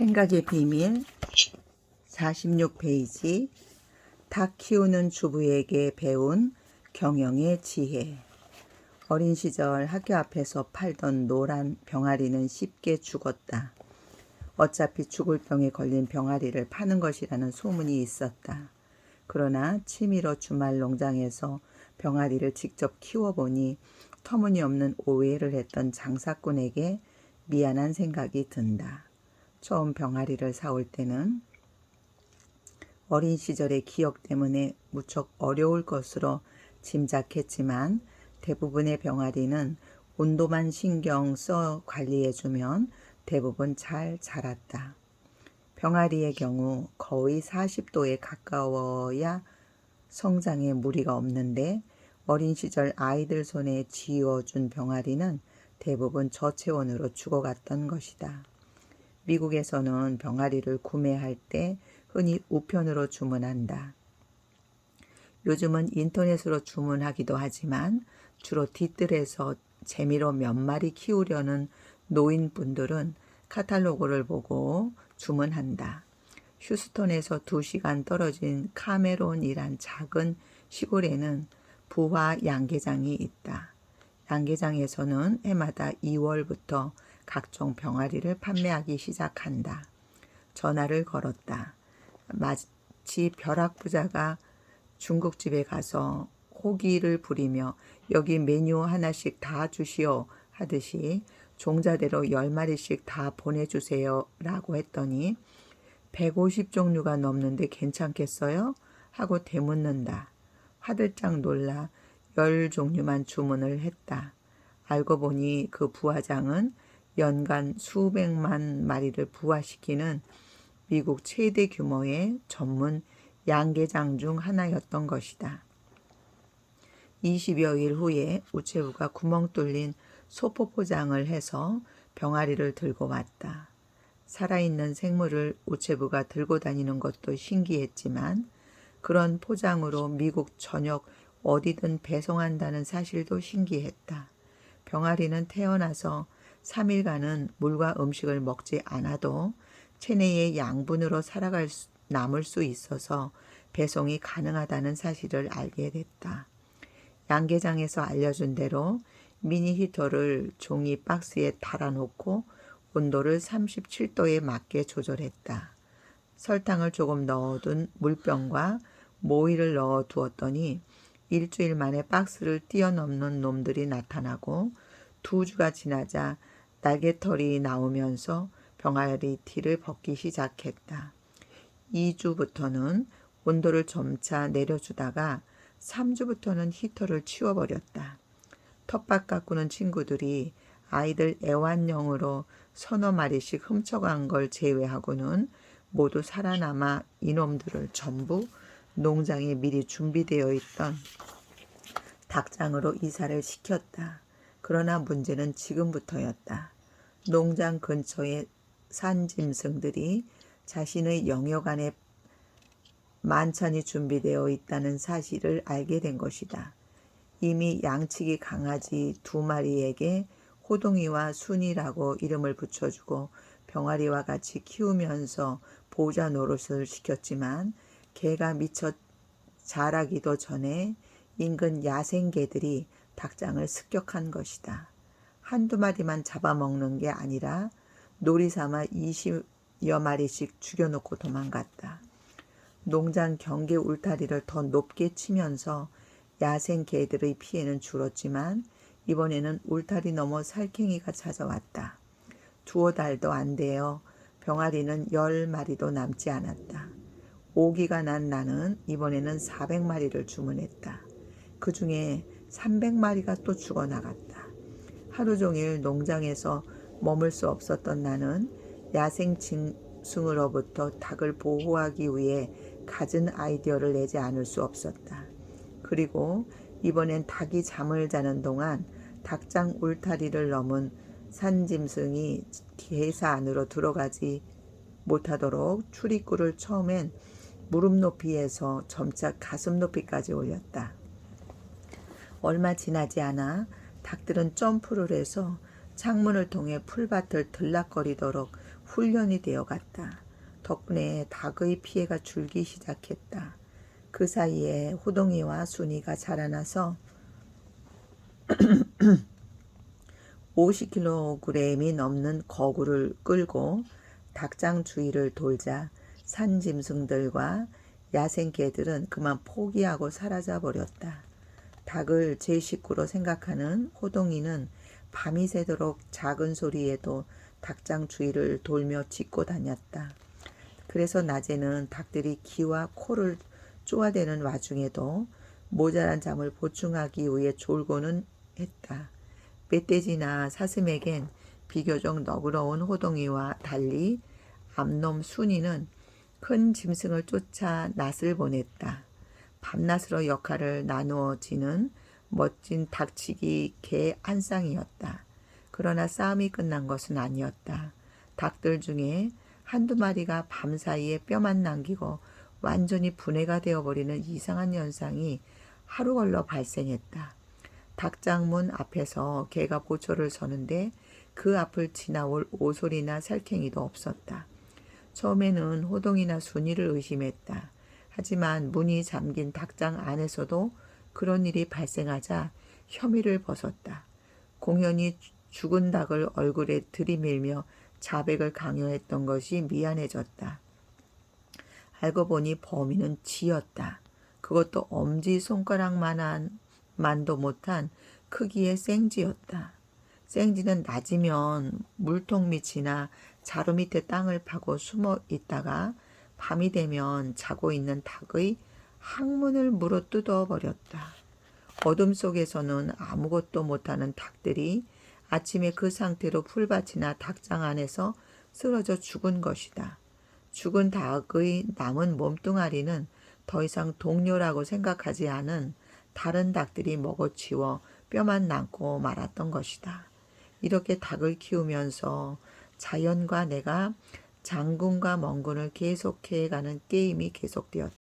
생각의 비밀 46페이지 닭 키우는 주부에게 배운 경영의 지혜 어린 시절 학교 앞에서 팔던 노란 병아리는 쉽게 죽었다. 어차피 죽을 병에 걸린 병아리를 파는 것이라는 소문이 있었다. 그러나 치밀어 주말 농장에서 병아리를 직접 키워보니 터무니없는 오해를 했던 장사꾼에게 미안한 생각이 든다. 처음 병아리를 사올 때는 어린 시절의 기억 때문에 무척 어려울 것으로 짐작했지만 대부분의 병아리는 온도만 신경 써 관리해주면 대부분 잘 자랐다. 병아리의 경우 거의 40도에 가까워야 성장에 무리가 없는데 어린 시절 아이들 손에 쥐어준 병아리는 대부분 저체온으로 죽어갔던 것이다. 미국에서는 병아리를 구매할 때 흔히 우편으로 주문한다. 요즘은 인터넷으로 주문하기도 하지만 주로 뒤뜰에서 재미로 몇 마리 키우려는 노인분들은 카탈로그를 보고 주문한다. 휴스턴에서 2시간 떨어진 카메론이란 작은 시골에는 부화 양계장이 있다. 양계장에서는 해마다 2월부터 각종 병아리를 판매하기 시작한다. 전화를 걸었다. 마치 벼락부자가 중국집에 가서 호기를 부리며 여기 메뉴 하나씩 다 주시오 하듯이 종자대로 10마리씩 다 보내주세요 라고 했더니 150종류가 넘는데 괜찮겠어요? 하고 되묻는다. 화들짝 놀라 열 종류만 주문을 했다. 알고 보니 그 부화장은 연간 수백만 마리를 부화시키는 미국 최대 규모의 전문 양계장 중 하나였던 것이다. 20여일 후에 우체부가 구멍 뚫린 소포 포장을 해서 병아리를 들고 왔다. 살아있는 생물을 우체부가 들고 다니는 것도 신기했지만 그런 포장으로 미국 전역 어디든 배송한다는 사실도 신기했다. 병아리는 태어나서 3일간은 물과 음식을 먹지 않아도 체내의 양분으로 살아갈 수, 남을 수 있어서 배송이 가능하다는 사실을 알게 됐다. 양계장에서 알려준 대로 미니 히터를 종이 박스에 달아놓고 온도를 37도에 맞게 조절했다. 설탕을 조금 넣어둔 물병과 모이를 넣어 두었더니 일주일 만에 박스를 뛰어넘는 놈들이 나타나고 두 주가 지나자 날개털이 나오면서 병아리 티를 벗기 시작했다. 2주부터는 온도를 점차 내려주다가 3주부터는 히터를 치워버렸다. 텃밭 가꾸는 친구들이 아이들 애완용으로 서너 마리씩 훔쳐간 걸 제외하고는 모두 살아남아 이놈들을 전부 농장에 미리 준비되어 있던 닭장으로 이사를 시켰다. 그러나 문제는 지금부터였다. 농장 근처의 산짐승들이 자신의 영역 안에 만찬이 준비되어 있다는 사실을 알게 된 것이다. 이미 양치기 강아지 두 마리에게 호동이와 순이라고 이름을 붙여주고 병아리와 같이 키우면서 보호자 노릇을 시켰지만 개가 미처 자라기도 전에 인근 야생개들이 닭장을 습격한 것이다. 한두 마리만 잡아먹는 게 아니라 놀이 삼아 20여 마리씩 죽여놓고 도망갔다. 농장 경계 울타리를 더 높게 치면서 야생 개들의 피해는 줄었지만 이번에는 울타리 넘어 살쾡이가 찾아왔다. 두어 달도 안 되어 병아리는 열 마리도 남지 않았다. 오기가 난 나는 이번에는 400마리를 주문했다. 그 중에 300마리가 또 죽어나갔다. 하루 종일 농장에서 머물 수 없었던 나는 야생 짐승으로부터 닭을 보호하기 위해 갖은 아이디어를 내지 않을 수 없었다. 그리고 이번엔 닭이 잠을 자는 동안 닭장 울타리를 넘은 산짐승이 개사 안으로 들어가지 못하도록 출입구를 처음엔 무릎 높이에서 점차 가슴 높이까지 올렸다. 얼마 지나지 않아 닭들은 점프를 해서 창문을 통해 풀밭을 들락거리도록 훈련이 되어 갔다. 덕분에 닭의 피해가 줄기 시작했다. 그 사이에 호동이와 순이가 자라나서 50kg이 넘는 거구를 끌고 닭장 주위를 돌자 산짐승들과 야생개들은 그만 포기하고 사라져 버렸다. 닭을 제 식구로 생각하는 호동이는 밤이 새도록 작은 소리에도 닭장 주위를 돌며 짖고 다녔다. 그래서 낮에는 닭들이 귀와 코를 쪼아대는 와중에도 모자란 잠을 보충하기 위해 졸고는 했다. 멧돼지나 사슴에겐 비교적 너그러운 호동이와 달리 암놈 순이는 큰 짐승을 쫓아 낯을 보냈다. 밤낮으로 역할을 나누어지는 멋진 닭치기 개 한 쌍이었다. 그러나 싸움이 끝난 것은 아니었다. 닭들 중에 한두 마리가 밤사이에 뼈만 남기고 완전히 분해가 되어버리는 이상한 현상이 하루 걸러 발생했다. 닭장문 앞에서 개가 보초를 서는데 그 앞을 지나올 오소리나 살쾡이도 없었다. 처음에는 호동이나 순이를 의심했다. 하지만 문이 잠긴 닭장 안에서도 그런 일이 발생하자 혐의를 벗었다. 공연히 죽은 닭을 얼굴에 들이밀며 자백을 강요했던 것이 미안해졌다. 알고 보니 범인은 지였다. 그것도 엄지 손가락만한 만도 못한 크기의 생쥐였다. 생쥐는 낮이면 물통 밑이나 자루 밑에 땅을 파고 숨어 있다가 밤이 되면 자고 있는 닭의 항문을 물어 뜯어 버렸다. 어둠 속에서는 아무것도 못하는 닭들이 아침에 그 상태로 풀밭이나 닭장 안에서 쓰러져 죽은 것이다. 죽은 닭의 남은 몸뚱아리는 더 이상 동료라고 생각하지 않은 다른 닭들이 먹어치워 뼈만 남고 말았던 것이다. 이렇게 닭을 키우면서 자연과 내가 장군과 멍군을 계속해 가는 게임이 계속되었다.